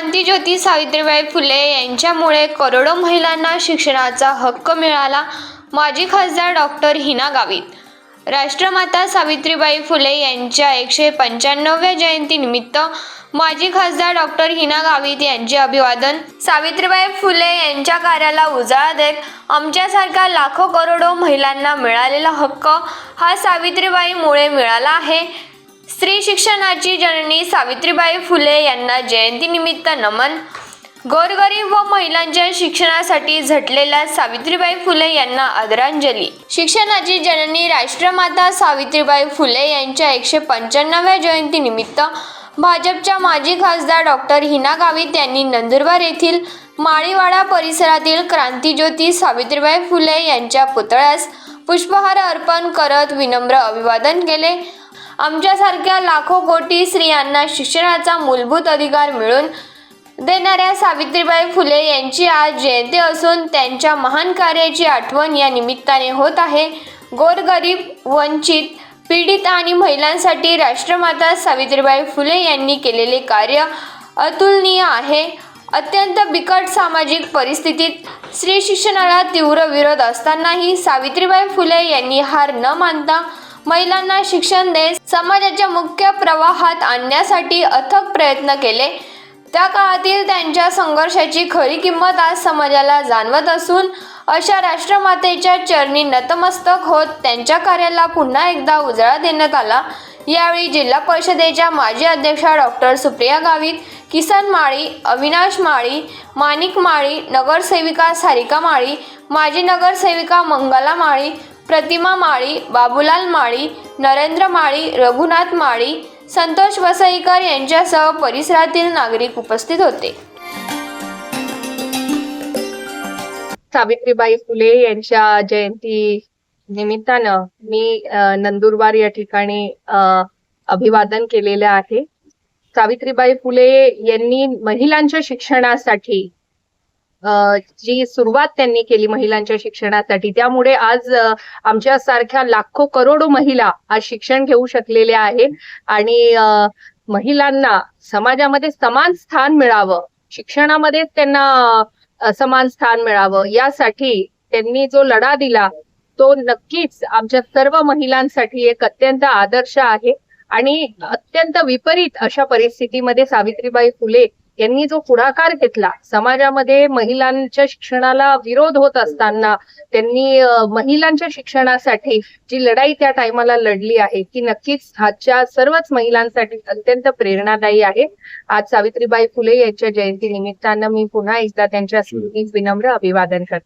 क्रांतीज्योती सावित्रीबाई फुले यांच्यामुळे करोडो महिलांना शिक्षणाचा हक्क मिळाला. माजी खासदार डॉक्टर हिना गावित. राष्ट्रमाता सावित्रीबाई फुले यांच्या एकशे पंच्याण्णव्या जयंतीनिमित्त माजी खासदार डॉक्टर हिना गावित यांचे अभिवादन. सावित्रीबाई फुले यांच्या कार्याला उजाळा देत आमच्यासारख्या लाखो करोडो महिलांना मिळालेला हक्क हा सावित्रीबाईमुळे मिळाला आहे. स्त्री शिक्षणाची जननी सावित्रीबाई फुले यांना जयंतीनिमित्त नमन. गोरगरीब व महिलांच्या शिक्षणासाठी झटलेल्या सावित्रीबाई फुले यांना आदरांजली. शिक्षणाची जननी राष्ट्रमाता सावित्रीबाई फुले यांच्या एकशे पंच्याण्णव्या जयंतीनिमित्त भाजपच्या माजी खासदार डॉक्टर हिना गावित यांनी नंदुरबार येथील माळीवाडा परिसरातील क्रांतीज्योती सावित्रीबाई फुले यांच्या पुतळ्यास पुष्पहार अर्पण करत विनम्र अभिवादन केले. आमच्यासारख्या लाखो कोटी स्त्रियांना शिक्षणाचा मूलभूत अधिकार मिळून देणाऱ्या सावित्रीबाई फुले यांची आज जयंती असून त्यांच्या महान कार्याची आठवण या निमित्ताने होत आहे. गोरगरीब वंचित पीडित आणि महिलांसाठी राष्ट्रमाता सावित्रीबाई फुले यांनी केलेले कार्य अतुलनीय आहे. अत्यंत बिकट सामाजिक परिस्थितीत स्त्री शिक्षणाला तीव्र विरोध असतानाही सावित्रीबाई फुले यांनी हार न मानता महिलांना शिक्षण देत समाजाच्या मुख्य प्रवाहात आणण्यासाठी अथक प्रयत्न केले. त्या काळातील त्यांच्या संघर्षाची खरी किंमत आज समाजाला जाणवत असून अशा राष्ट्रमातेच्या चरणी नतमस्तक होत त्यांच्या कार्याला पुन्हा एकदा उजाळा देण्यात आला. यावेळी जिल्हा परिषदेच्या माजी अध्यक्षा डॉक्टर सुप्रिया गावित किसन माळी अविनाश माळी माणिक माळी नगरसेविका सारिका माळी माजी नगरसेविका मंगला माळी प्रतिमा माळी बाबूलाल माळी नरेंद्र माळी रघुनाथ माळी संतोष वसईकर यांच्यासह परिसरातील नागरिक उपस्थित होते. सावित्रीबाई फुले यांच्या जयंती निमित्तानं मी नंदुरबार या ठिकाणी अभिवादन केलेलं आहे. सावित्रीबाई फुले यांनी महिलांच्या शिक्षणासाठी जी सुरुवात त्यांनी केली महिलांच्या शिक्षणासाठी त्यामुळे आज आमच्या आमच्यासारख्या लाखो करोडो महिला आज शिक्षण घेऊ शकलेल्या आहेत. आणि महिलांना समाजामध्ये समान स्थान मिळावं शिक्षणामध्ये त्यांना समान स्थान मिळावं यासाठी त्यांनी जो लढा दिला तो नक्कीच आमच्या सर्व महिलांसाठी एक अत्यंत आदर्श आहे. आणि अत्यंत विपरीत अशा परिस्थितीमध्ये सावित्रीबाई फुले यांनी जो पुढाकार घेतला समाजामध्ये महिलांच्या शिक्षणाला विरोध होत असताना त्यांनी महिलांच्या शिक्षणासाठी जी लढाई त्या टायमाला लढली आहे ती नक्कीच आजच्या सर्वच महिलांसाठी अत्यंत प्रेरणादायी आहे. आज सावित्रीबाई फुले यांच्या जयंती निमित्तानं मी पुन्हा एकदा त्यांच्या विनम्र अभिवादन करते.